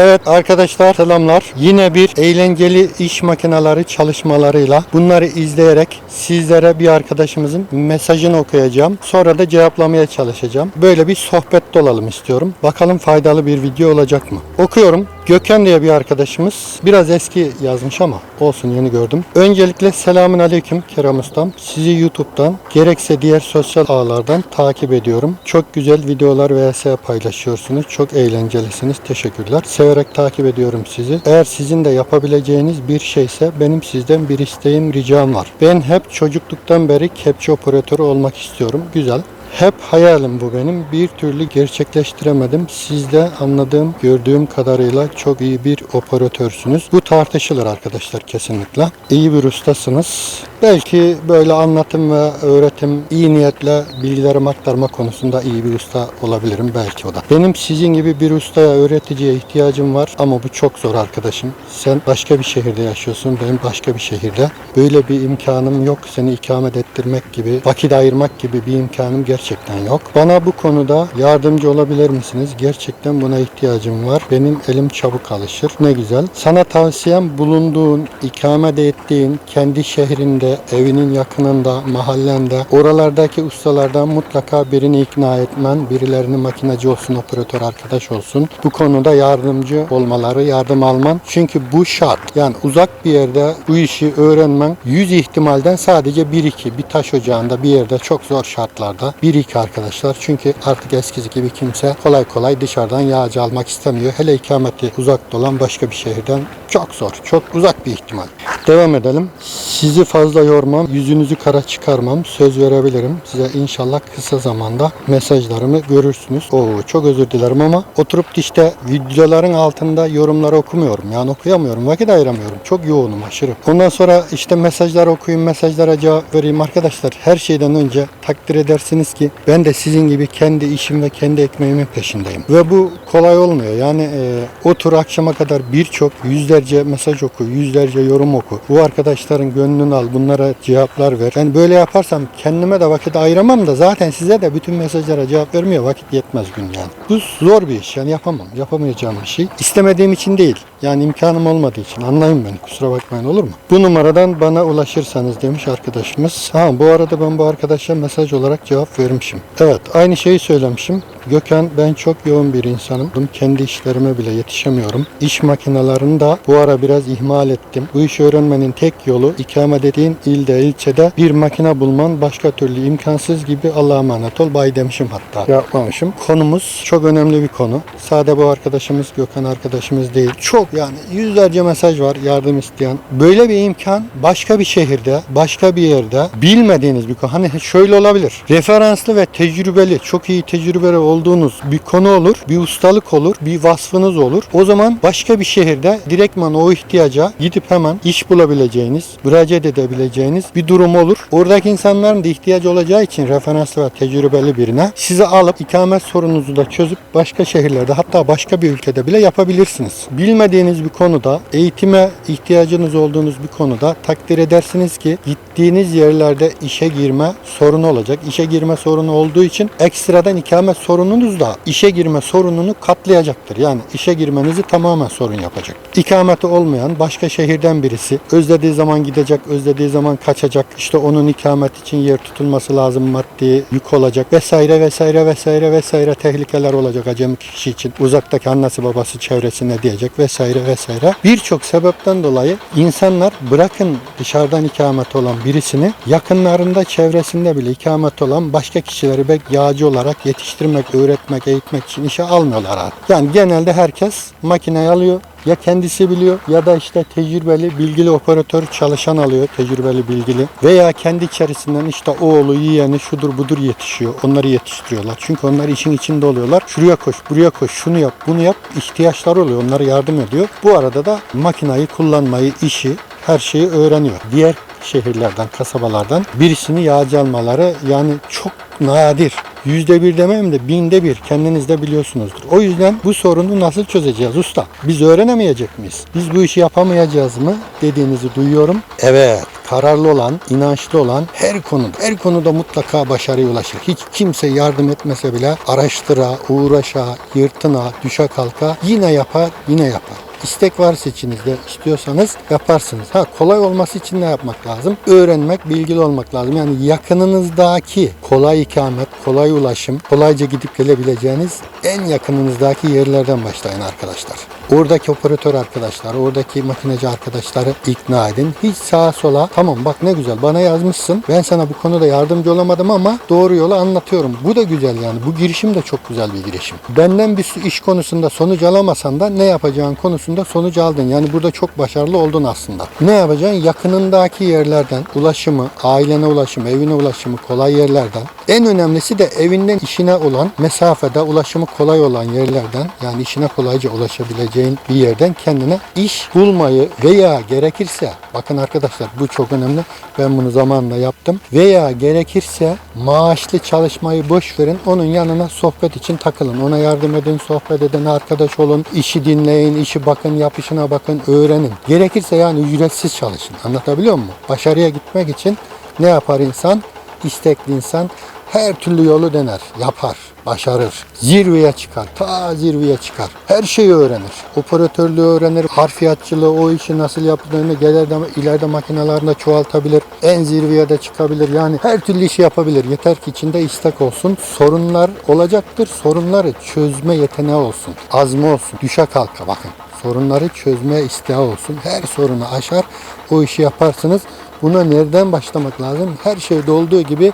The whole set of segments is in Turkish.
Evet arkadaşlar selamlar. Yine bir eğlenceli iş makineleri çalışmalarıyla bunları izleyerek sizlere bir arkadaşımızın mesajını okuyacağım. Sonra da cevaplamaya çalışacağım. Böyle bir sohbet olalım istiyorum. Bakalım faydalı bir video olacak mı? Okuyorum. Gökhan diye bir arkadaşımız biraz eski yazmış ama olsun yeni gördüm. Öncelikle selamun aleyküm Kerem Ustam. Sizi YouTube'dan gerekse diğer sosyal ağlardan takip ediyorum. Çok güzel videolar vs paylaşıyorsunuz. Çok eğlencelisiniz. Teşekkürler. Severek takip ediyorum sizi. Eğer sizin de yapabileceğiniz bir şeyse benim sizden bir isteğim, ricam var. Ben hep çocukluktan beri kepçe operatörü olmak istiyorum. Güzel. Hep hayalim bu benim. Bir türlü gerçekleştiremedim. Siz de anladığım, gördüğüm kadarıyla çok iyi bir operatörsünüz. Bu tartışılır arkadaşlar kesinlikle. İyi bir ustasınız. Belki böyle anlatım ve öğretim, iyi niyetle bilgilerimi aktarma konusunda iyi bir usta olabilirim belki o da. Benim sizin gibi bir ustaya, öğreticiye ihtiyacım var ama bu çok zor arkadaşım. Sen başka bir şehirde yaşıyorsun, ben başka bir şehirde. Böyle bir imkanım yok. Seni ikamet ettirmek gibi, vakit ayırmak gibi bir imkanım gerçekten yok. Bana bu konuda yardımcı olabilir misiniz? Gerçekten buna ihtiyacım var. Benim elim çabuk alışır. Ne güzel. Sana tavsiyem bulunduğun, ikamet ettiğin kendi şehrinde, evinin yakınında, mahallende, oralardaki ustalardan mutlaka birini ikna etmen, birilerini makinacı olsun, operatör arkadaş olsun. Bu konuda yardımcı olmaları, yardım alman. Çünkü bu şart. Yani uzak bir yerde bu işi öğrenmen 100 ihtimalden sadece 1-2 bir taş ocağında bir yerde çok zor şartlarda 1-2 arkadaşlar. Çünkü artık eskisi gibi kimse kolay kolay dışarıdan yağcı almak istemiyor. Hele ikameti uzakta olan başka bir şehirden çok zor. Çok uzak bir ihtimal. Devam edelim. Sizi fazla yormam, yüzünüzü kara çıkarmam. Söz verebilirim. Size inşallah kısa zamanda mesajlarımı görürsünüz. Oo çok özür dilerim ama oturup işte videoların altında yorumları okumuyorum. Yani okuyamıyorum. Vakit ayıramıyorum. Çok yoğunum aşırı. Ondan sonra işte mesajları okuyayım, mesajlara cevap vereyim. Arkadaşlar her şeyden önce takdir edersiniz ki ben de sizin gibi kendi işim ve kendi ekmeğimin peşindeyim. Ve bu kolay olmuyor. Yani e, otur akşama kadar birçok yüzlerce mesaj oku, yüzlerce yorum oku. Bu arkadaşların gönlünü al, bunlara cevaplar ver. Yani böyle yaparsam kendime de vakit ayıramam da zaten size de bütün mesajlara cevap vermiyor. Vakit yetmez gün yani. Bu zor bir iş. Yani yapamam. Yapamayacağım bir şey. İstemediğim için değil. Yani imkanım olmadığı için. Anlayın beni. Kusura bakmayın olur mu? Bu numaradan bana ulaşırsanız demiş arkadaşımız. Ha bu arada ben bu arkadaşa mesaj olarak cevap vermişim. Evet aynı şeyi söylemişim. Gökhan ben çok yoğun bir insanım. Kendi işlerime bile yetişemiyorum. İş makinelerini de bu ara biraz ihmal ettim. Bu işi öğrenmenin tek yolu ikamet ettiğin ilde, ilçede bir makine bulman başka türlü imkansız gibi Allah'a emanet ol. Bay demişim hatta. Yapmamışım. Konumuz çok önemli bir konu. Sade bu arkadaşımız Gökhan arkadaşımız değil. Çok yani yüzlerce mesaj var yardım isteyen. Böyle bir imkan başka bir şehirde, başka bir yerde bilmediğiniz bir konu. Hani şöyle olabilir. Referanslı ve tecrübeli, çok iyi tecrübeli olduğunuz bir konu olur, bir ustalık olur, bir vasfınız olur. O zaman başka bir şehirde direktman o ihtiyaca gidip hemen iş bulabileceğiniz, müracaat edebileceğiniz bir durum olur. Oradaki insanların da ihtiyacı olacağı için referanslı ve tecrübeli birine sizi alıp ikamet sorununuzu da çözüp başka şehirlerde hatta başka bir ülkede bile yapabilirsiniz. Bilmediğiniz bir konuda, eğitime ihtiyacınız olduğunuz bir konuda takdir edersiniz ki gittiğiniz yerlerde işe girme sorunu olacak. İşe girme sorunu olduğu için ekstradan ikamet sorununuz da işe girme sorununu katlayacaktır. Yani işe girmenizi tamamen sorun yapacak. İkameti olmayan başka şehirden birisi özlediği zaman gidecek, özlediği zaman kaçacak. İşte onun ikamet için yer tutulması lazım maddi yük olacak vesaire vesaire vesaire vesaire tehlikeler olacak acemi kişi için. Uzaktaki annesi babası çevresine diyecek vesaire vesaire. Birçok sebepten dolayı insanlar bırakın dışarıdan ikamet olan birisini yakınlarında çevresinde bile ikamet olan başka kişileri belki yağcı olarak yetiştirmek, öğretmek, eğitmek için işe almıyorlar artık. Yani genelde herkes makineyi alıyor, ya kendisi biliyor ya da işte tecrübeli, bilgili operatör çalışan alıyor, tecrübeli, bilgili. Veya kendi içerisinden işte oğlu, yeğeni, şudur budur yetişiyor. Onları yetiştiriyorlar. Çünkü onlar işin içinde oluyorlar. Şuraya koş, buraya koş, şunu yap, bunu yap. ihtiyaçları oluyor. Onlara yardım ediyor. Bu arada da makinayı kullanmayı, işi, her şeyi öğreniyor. Diğer şehirlerden, kasabalardan birisini yağcı almaları yani çok nadir. Yüzde bir demem de binde bir kendiniz de biliyorsunuzdur. O yüzden bu sorunu nasıl çözeceğiz usta? Biz öğrenemeyecek miyiz? Biz bu işi yapamayacağız mı dediğinizi duyuyorum. Evet kararlı olan, inançlı olan her konuda, her konuda mutlaka başarıya ulaşır. Hiç kimse yardım etmese bile araştıra, uğraşa, yırtına, düşe kalka yine yapar, yine yapar. İstek varsa içinizde istiyorsanız yaparsınız. Ha kolay olması için ne yapmak lazım? Öğrenmek, bilgili olmak lazım. Yani yakınınızdaki kolay ikamet, kolay ulaşım, kolayca gidip gelebileceğiniz en yakınınızdaki yerlerden başlayın arkadaşlar. Oradaki operatör arkadaşlar, oradaki makineci arkadaşları ikna edin. Hiç sağa sola tamam bak ne güzel bana yazmışsın. Ben sana bu konuda yardımcı olamadım ama doğru yolu anlatıyorum. Bu da güzel yani. Bu girişim de çok güzel bir girişim. Benden bir iş konusunda sonuç alamasan da ne yapacağın konusunda sonuç aldın. Yani burada çok başarılı oldun aslında. Ne yapacaksın? Yakınındaki yerlerden ulaşımı, ailene ulaşımı, evine ulaşımı kolay yerlerden. En önemlisi de evinden işine olan mesafede ulaşımı kolay olan yerlerden yani işine kolayca ulaşabileceğin bir yerden kendine iş bulmayı veya gerekirse bakın arkadaşlar bu çok önemli. Ben bunu zamanla yaptım. Veya gerekirse maaşlı çalışmayı boş verin. Onun yanına sohbet için takılın. Ona yardım edin, sohbet edin, arkadaş olun. işi dinleyin, işi bakın, yapışına bakın, öğrenin. Gerekirse yani ücretsiz çalışın. Anlatabiliyor muyum? Başarıya gitmek için ne yapar insan? İstekli insan her türlü yolu dener, yapar, başarır. Zirveye çıkar, ta zirveye çıkar. Her şeyi öğrenir. Operatörlüğü öğrenir, harfiyatçılığı, o işi nasıl yapıldığını ileride, ileride makinelerinde çoğaltabilir. En zirveye de çıkabilir. Yani her türlü işi yapabilir. Yeter ki içinde istek olsun. Sorunlar olacaktır. Sorunları çözme yeteneği olsun. Azmi olsun. Düşe kalka bakın. Sorunları çözme isteği olsun. Her sorunu aşar. O işi yaparsınız. Buna nereden başlamak lazım? Her şeyde olduğu gibi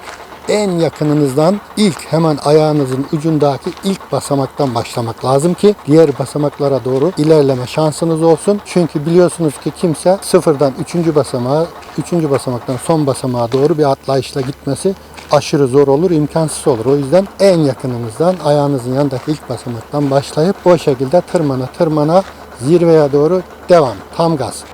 en yakınınızdan ilk hemen ayağınızın ucundaki ilk basamaktan başlamak lazım ki diğer basamaklara doğru ilerleme şansınız olsun. Çünkü biliyorsunuz ki kimse sıfırdan üçüncü basamağa, üçüncü basamaktan son basamağa doğru bir atlayışla gitmesi aşırı zor olur, imkansız olur. O yüzden en yakınınızdan ayağınızın yanındaki ilk basamaktan başlayıp o şekilde tırmana tırmana zirveye doğru devam. Tam gaz.